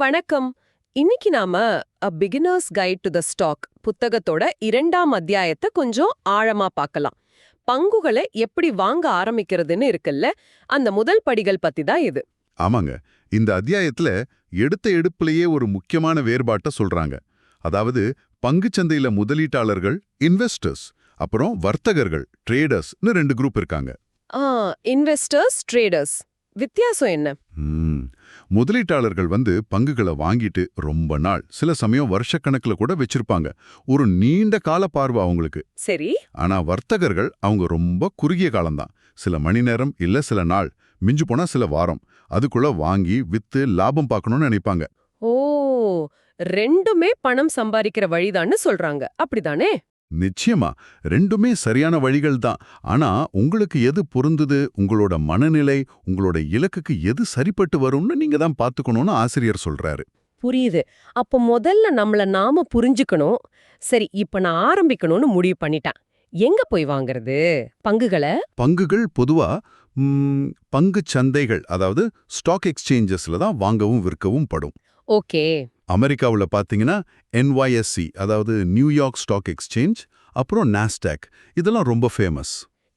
வணக்கம். இன்னைக்கு நாம a beginners guide to the stock புத்தகத்தோட இரண்டாம் அத்தியாயத்தை கொஞ்சம் ஆழமா பார்க்கலாம். பங்குகளை எப்படி வாங்க ஆரம்பிக்கிறதுன்னு இருக்குல்ல அந்த முதல் படிகள் பத்தி தான் இது. ஆமாங்க. இந்த அத்தியாயத்துல எடுத்த எடுப்புலயே ஒரு முக்கியமான வேறுபாட்டை சொல்றாங்க. அதாவது பங்குச்சந்தையில முதலீட்டாளர்கள் இன்வெஸ்டர்ஸ் அப்புறம் வர்த்தகர்கள் ட்ரேடர்ஸ்னு ரெண்டு குரூப் இருக்காங்க. ஆ இன்வெஸ்டர்ஸ் ட்ரேடர்ஸ் வித்தியாசம் என்ன? முதலீட்டாளர்கள் வந்து பங்குகளை வாங்கிட்டு ரொம்ப நாள் சில சமயம் வருஷக்கணக்குல கூட வச்சிருப்பாங்க. ஒரு நீண்ட கால பார்வை அவங்களுக்கு. சரி. ஆனா வர்த்தகர்கள் அவங்க ரொம்ப குறுகிய காலம்தான். சில மணி நேரம் இல்ல சில நாள் மிஞ்சு போனா சில வாரம். அதுக்குள்ள வாங்கி வித்து லாபம் பார்க்கணும்னு நினைப்பாங்க. ஓ ரெண்டுமே பணம் சம்பாதிக்கிற வழிதான்னு சொல்றாங்க. அப்படிதானே? நிச்சயமா ரெண்டுமே சரியான வழிகள் தான் ஆனா உங்களுக்கு எது பொருந்துது? உங்களோட மனநிலை உங்களோட இலக்குக்கு எது சரிப்பட்டு வரும்னு நீங்க தான் பாத்துக்கணும்னு ஆசிரியர் சொல்றாரு. புரியுது. அப்போ முதல்ல நம்மள நாம புரிஞ்சுக்கணும். சரி இப்ப நான் ஆரம்பிக்கணும்னு முடிவு பண்ணிட்டேன். எங்க போய் வாங்குறது? பங்குகளை? பங்குகள் பொதுவா ம், பங்குச் சந்தைகள் அதாவது ஸ்டாக் எக்ஸ்சேஞ்சஸ்ல தான் வாங்கவும் விற்கவும் படும். ஓகே. அமெரிக்காவுல பாத்தீங்கன்னா NYSE அதாவது நியூயார்க் ஸ்டாக் எக்ஸ்சேஞ்ச் அப்புறம் நாஸ்டாக் இதெல்லாம் ரொம்ப ஃபேமஸ்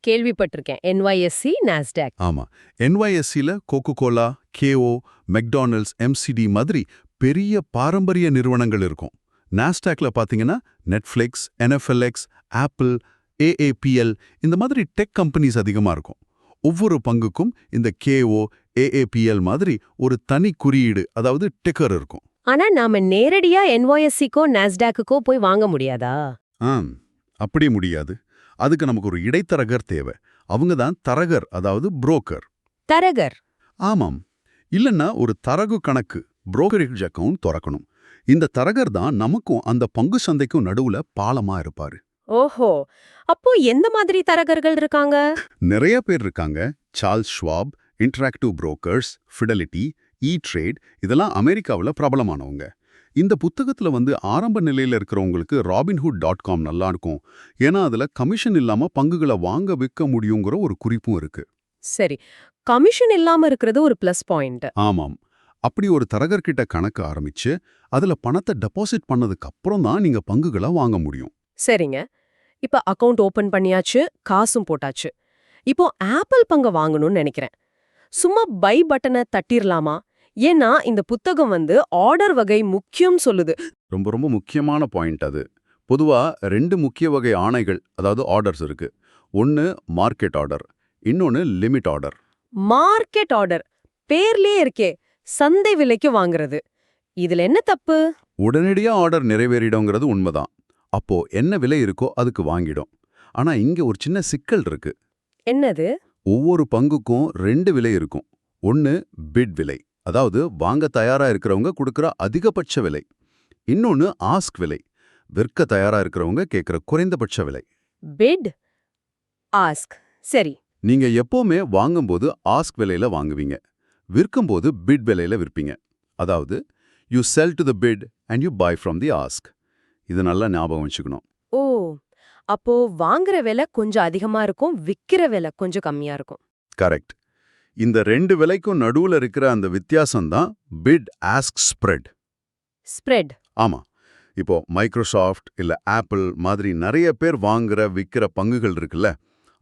கேள்விப்பட்டிருக்கேன். என்ஒய்எஸ்சி நாஸ்டாக் ஆமா. NYSEல Coca Cola KO McDonald's MCD மாதிரி பெரிய பாரம்பரிய நிறுவனங்கள் இருக்கும். நாஸ்டாக்ல பாத்தீங்கன்னா நெட்ஃப்ளிக்ஸ் என்எஃப்எல்எக்ஸ் ஆப்பிள் ஏஏபிஎல் இந்த மாதிரி டெக் கம்பெனிஸ் அதிகமா இருக்கும். ஒவ்வொரு பங்குக்கும் இந்த கேஓ ஏஏபிஎல் மாதிரி ஒரு தனி குறியீடு அதாவது டிக்கர் இருக்கும். ஆனா நாம நேரடியா என்ஒய்எஸ்சிக்கோ நாஸ்டாக்குக்கோ போய் வாங்க முடியாதா? ஆம் அப்படி முடியாது. அதுக்கு நமக்கு ஒரு இடைத்தரகர் தேவை. அவங்க தான் தரகர் அதாவது புரோக்கர். தரகர். ஆமாம். இல்லைன்னா ஒரு தரகு கணக்கு புரோக்கரேஜ் அக்கவுண்ட் திறக்கணும். இந்த தரகர் தான் நமக்கும் அந்த பங்கு சந்தைக்கும் நடுவுல பாலமா இருப்பாரு. ஓஹோ. அப்போ எந்த மாதிரி தரகர்கள் இருக்காங்க? நிறைய பேர் இருக்காங்க. Charles Schwab Interactive Brokers Fidelity E Trade இதெல்லாம் அமெரிக்காவில் பிரபலமானவங்க. இந்த புத்தகத்துல வந்து ஆரம்ப நிலையில இருக்கிறவங்களுக்கு ராபின்ஹுட் டாட் காம் நல்லா இருக்கும். ஏன்னா அதுல கமிஷன் இல்லாம பங்குகளை வாங்க விற்க முடியுங்கிற ஒரு குறிப்பும் இருக்கு. சரி. கமிஷன் இல்லாம இருக்கிறது ஒரு பிளஸ் பாயிண்ட் ஆமாம். அப்படி ஒரு தரகர்கிட்ட கணக்கு ஆரம்பிச்சு அதுல பணத்தை டெபாசிட் பண்ணதுக்கு அப்புறம் தான் நீங்க பங்குகளை வாங்க முடியும். சரிங்க. இப்ப அக்கவுண்ட் ஓபன் பண்ணியாச்சு காசும் போட்டாச்சு. இப்போ ஆப்பிள் பங்க வாங்கணும்னு நினைக்கிறேன். சும்மா பை பட்டனை தட்டிரலாமா? ஏன்னா இந்த புத்தகம் வந்து ஆர்டர் வகை முக்கியம் சொல்லுது. ரொம்ப ரொம்ப முக்கியமான பாயிண்ட் அது. பொதுவா ரெண்டு முக்கிய வகை ஆணைகள் அதாவது ஆர்டர்ஸ் இருக்கு. ஒன்னு மார்க்கெட் ஆர்டர் இன்னொன்னு லிமிட் ஆர்டர். மார்க்கெட் ஆர்டர் பேர்லயே இருக்கே சந்தை விலைக்கு வாங்குறது. இதுல என்ன தப்பு? உடனடியா ஆர்டர் நிறைவேறிடுங்கிறது உண்மைதான். அப்போ என்ன விலை இருக்கோ அதுக்கு வாங்கிடும். ஆனா இங்க ஒரு சின்ன சிக்கல் இருக்கு. என்னது? ஒவ்வொரு பங்குக்கும் ரெண்டு விலை இருக்கும். ஒன்னு பிட் விலை. அதாவது வாங்க தயாரா இருக்கிறவங்க கொடுக்கிற அதிகபட்ச விலை. இன்னொன்னு ஆஸ்க் விலை. விற்க தயாரா இருக்கிறவங்க கேட்கிற குறைந்தபட்ச விலை. பிட் ஆஸ்க் சரி. நீங்க எப்பவுமே வாங்கும்போது ஆஸ்க் விலையில வாங்குவீங்க. விற்கும்போது பிட் விலையில விற்பீங்க. அதாவது you sell to the bid and you buy from the ask இது நல்லா ஞாபகம் வச்சுக்கணும். ஓ அப்போ வாங்குற விலை கொஞ்சம் அதிகமா இருக்கும் விக்கிற விலை கொஞ்சம் கம்மியா இருக்கும். கரெக்ட் இந்த ரெண்டு விலைக்கும் நடுவுல இருக்கிற அந்த வித்தியாசம் தான் பிட் ஆஸ்க் ஸ்ப்ரெட் ஸ்ப்ரெட் ஆமா. இப்போ மைக்ரோசாஃப்ட் இல்ல ஆப்பிள் மாதிரி நிறைய பேர் வாங்குற விக்கிற பங்குகள் இருக்குல்ல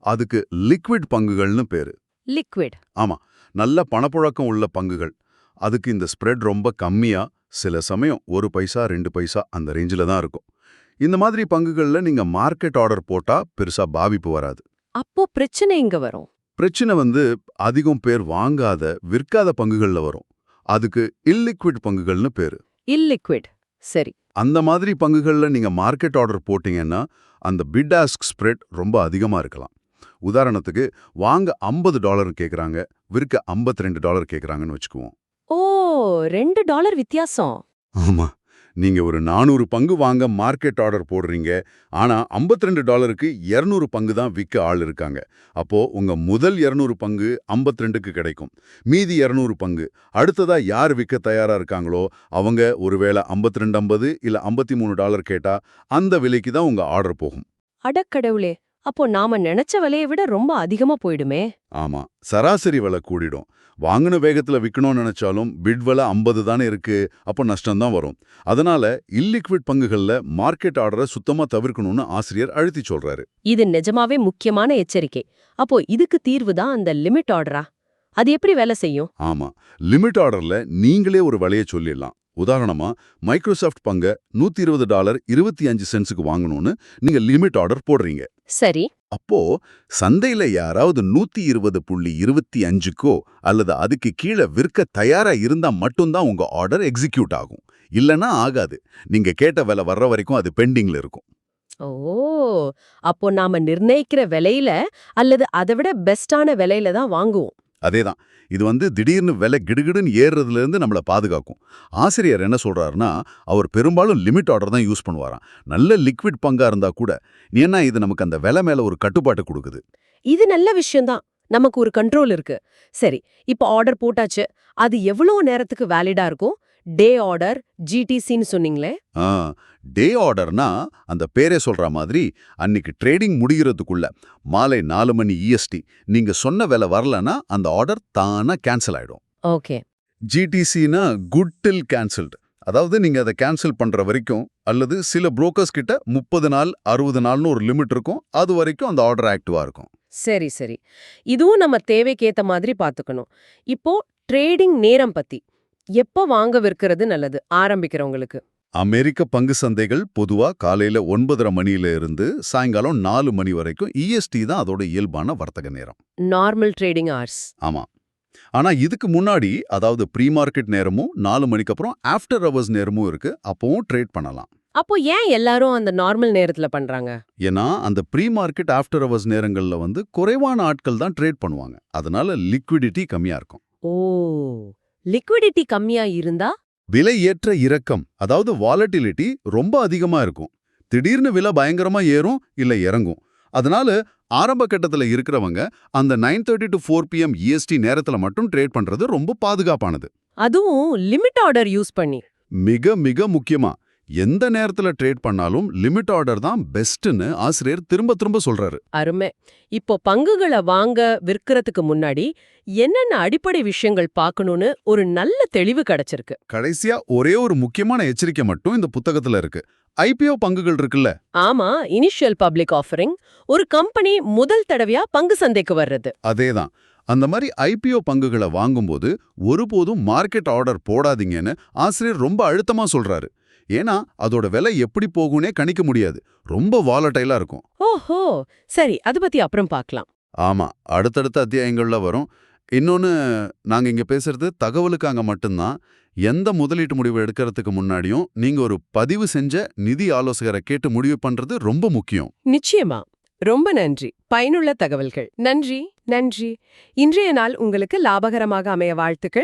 அதுக்கு லிக்விட் பங்குகள்னு பேரு. லிக்விட் ஆமா. நல்ல பணப்புழக்கம் உள்ள பங்குகள். அதுக்கு இந்த ஸ்ப்ரெட் ரொம்ப கம்மியா சில சமயம் ஒரு பைசா ரெண்டு பைசா அந்த ரேஞ்சில தான் இருக்கும். இந்த மாதிரி பங்குகள்ல நீங்க மார்க்கெட் ஆர்டர் போட்டா பெருசா பாதிப்பு வராது. அப்போ பிரச்சனை இங்க வரும். பிரச்சனை வந்து அதிகம் பேர் வாங்காத விற்காத பங்குகள்ல வரும். அதுக்கு இல்லிக்விட் பங்குகள்னு பேரு. இல்லிக்விட் சரி. அந்த மாதிரி பங்குகள்ல நீங்க மார்க்கெட் ஆர்டர் போட்டீங்கன்னா அந்த பிட் ஆஸ்க் ஸ்ப்ரெட் ரொம்ப அதிகமா இருக்கலாம். உதாரணத்துக்கு வாங்க 50 டாலர் கேக்குறாங்க விற்க 52 டாலர் கேக்குறாங்கன்னு வச்சுக்குவோம். ஓ ரெண்டு டாலர் வித்தியாசம். ஆமா. நீங்க ஒரு 400 பங்கு வாங்க மார்க்கெட் ஆர்டர் போடுறீங்க. ஆனா 52 டாலருக்கு 200 பங்கு தான் விற்க ஆள் இருக்காங்க. அப்போ உங்க முதல் 200 பங்கு 52க்கு கிடைக்கும். மீதி 200 பங்கு. அடுத்ததா யார் விற்க தயாரா இருக்காங்களோ அவங்க ஒருவேளை 52 50 இல்ல 53 டாலர் கேட்டா அந்த விலைக்கு தான் உங்க ஆர்டர் போகும். அடக்கடவுளே! அப்போ நாம நினைச்ச விலையை விட ரொம்ப அதிகமா போயிடுமே. ஆமா. சராசரி விலை கூடிடும். வாங்கின வேகத்துல விற்கணும்னு நினைச்சாலும் பிட் விலை ஐம்பது தானே இருக்கு. அப்போ நஷ்டம் தான் வரும். அதனால இல்லிக்விட் பங்குகள்ல மார்க்கெட் ஆர்டரை சுத்தமா தவிர்க்கணும்னு ஆசிரியர் அழுத்தி சொல்றாரு. இது நிஜமாவே முக்கியமான எச்சரிக்கை. அப்போ இதுக்கு தீர்வு தான் அந்த லிமிட் ஆர்டரா அது எப்படி வேலை செய்யும்? ஆமா. லிமிட் ஆர்டர்ல நீங்களே ஒரு விலையை சொல்லிடலாம். உதாரணமா மைக்ரோசாஃப்ட் பங்கை நூத்தி இருபது டாலர் இருபத்தி அஞ்சு சென்ட்ஸுக்கு வாங்கணும்னு நீங்க லிமிட் ஆர்டர் போடுறீங்க. சரி. அப்போ சந்தையில யாராவது நூத்தி இருபது புள்ளி இருபத்தி அஞ்சுக்கோ அல்லது அதுக்கு கீழே விற்க தயாரா இருந்தா மட்டும்தான் உங்க ஆர்டர் எக்ஸிக்யூட் ஆகும். இல்லனா ஆகாது. நீங்க கேட்ட விலை வர்ற வரைக்கும் அது பெண்டிங்ல இருக்கும். ஓ அப்போ நாம நிர்ணயிக்கிற விலையில அல்லது அதை விட பெஸ்டான விலையில தான் வாங்குவோம். அதேதான். இது வந்து திடீர்னு விலை கிடுகிடுன்னு ஏறுறதுலேருந்து இருந்து நம்மள பாதுகாக்கும். ஆசிரியர் என்ன சொல்றாருன்னா அவர் பெரும்பாலும் லிமிட் ஆர்டர் தான் யூஸ் பண்ணுவாராம். நல்ல லிக்விட் பங்கா இருந்தா கூட ஏன்னா இது நமக்கு அந்த விலை மேல ஒரு கட்டுப்பாட்டு கொடுக்குது? இது நல்ல விஷயம்தான் நமக்கு ஒரு கண்ட்ரோல் இருக்கு. சரி இப்போ ஆர்டர் போட்டாச்சு. அது எவ்வளோ நேரத்துக்கு வேலிடா இருக்கும்? டே ஆர்டர் ஜிடிசின்னு சொன்னீங்களே? ஆ டே ஆர்டர்னா அந்த பேரே சொல்ற மாதிரி அன்னைக்கு ட்ரேடிங் முடிகிறதுக்குள்ள மாலை நாலு மணி இஎஸ்டி நீங்க சொன்ன விலை வரலனா அந்த ஆர்டர் தானா கேன்சல் ஆயிடும். ஓகே. ஜிடிசினா குட் டில் கேன்சல்டு. அதாவது நீங்க அதை கேன்சல் பண்ற வரைக்கும் அல்லது சில புரோக்கர்ஸ் கிட்ட முப்பது நாள் அறுபது நாள்னு ஒரு லிமிட் இருக்கும். அது வரைக்கும் அந்த ஆர்டர் ஆக்டிவா இருக்கும். சரி சரி. இதுவும் நம்ம தேவைக்கேத்த மாதிரி பாத்துக்கணும். இப்போ ட்ரேடிங் நேரம் பத்தி. எப்ப வாங்க விற்கிறது நல்லது? ஆரம்பிக்கிறவங்களுக்கு. அமெரிக்க பங்கு சந்தைகள் பொதுவா காலையில ஒன்பதரை மணியில இருந்து சாயங்காலம் நாலு மணி வரைக்கும் இஎஸ்டி தான் அதோட இயல்பான வர்த்தக நேரம். நார்மல் ட்ரேடிங் ஹவர்ஸ் ஆமா. ஆனா இதுக்கு முன்னாடி அதாவது ப்ரீ மார்க்கெட் நேரமும் நாலு மணிக்கு அப்புறம் ஆஃப்டர் ஹவர்ஸ் நேரமும் இருக்கு. அப்பவும் ட்ரேட் பண்ணலாம். அப்போ ஏன் எல்லாரும் அந்த நார்மல் நேரத்துல பண்றாங்க? ஏன்னா அந்த ப்ரீ மார்க்கெட் ஆஃப்டர் ஹவர்ஸ் நேரங்கள்ல வந்து குறைவான ஆட்கள் தான் ட்ரேட் பண்ணுவாங்க. அதனால லிக்விடிட்டி கம்மியா இருக்கும். ஓ. லிக்விடிட்டி கம்மியா இருந்தா? விலை ஏற்ற இறக்கம் அதாவது வாலட்டிலிட்டி ரொம்ப அதிகமா இருக்கும். திடீர்னு விலை பயங்கரமா ஏறும் இல்ல இறங்கும். அதனால ஆரம்ப கட்டத்துல இருக்கிறவங்க அந்த nine thirty to four PM EST நேரத்துல மட்டும் ட்ரேட் பண்றது ரொம்ப பாதுகாப்பானது. அதுவும் லிமிட் ஆர்டர் யூஸ் பண்ணி. மிக மிக முக்கியமா. எந்த நேரத்துல ட்ரேட் பண்ணாலும் லிமிட் ஆர்டர் தான் பெஸ்ட்னு ஆசிரியர் திரும்ப திரும்ப சொல்றாரு. அருமை. இப்போ பங்குகளை வாங்க விற்கிறதுக்கு முன்னாடி என்னென்ன அடிப்படை விஷயங்கள் பார்க்கணும்னு ஒரு நல்ல தெளிவு கிடைச்சிருக்கு. கடைசியா ஒரே ஒரு முக்கியமான எச்சரிக்கை மட்டும் இந்த புத்தகத்துல இருக்கு. ஐபிஓ பங்குகள் இருக்குல்ல. ஆமா இனிஷியல் பப்ளிக் ஆஃபரிங் ஒரு கம்பெனி முதல் தடவையா பங்கு சந்தைக்கு வர்றது. அதேதான். அந்த மாதிரி ஐபிஓ பங்குகளை வாங்கும்போது ஒருபோதும் மார்க்கெட் ஆர்டர் போடாதீங்கன்னு ஆசிரியர் ரொம்ப அழுத்தமா சொல்றாரு. ஏன்னா அதோட விலை எப்படி போகும்னே கணிக்க முடியாது. ரொம்ப வாலட்டைலா இருக்கும். ஓஹோ! சரி அது பத்தி அப்புறம் பார்க்கலாம் ஆமா அடுத்தடுத்த அத்தியாயங்கள்ல வரும். இன்னொன்னு நாங்க இங்க பேசுறது தகவலுக்காக மட்டும்தான். எந்த முதலீட்டு முடிவு எடுக்கிறதுக்கு முன்னாடியும் நீங்க ஒரு பதிவு செஞ்ச நிதி ஆலோசகரை கேட்டு முடிவு பண்றது ரொம்ப முக்கியம். நிச்சயமா. ரொம்ப நன்றி. பயனுள்ள தகவல்கள். நன்றி நன்றி. இன்றைய நாள் உங்களுக்கு லாபகரமாக அமைய வாழ்த்துக்கள்.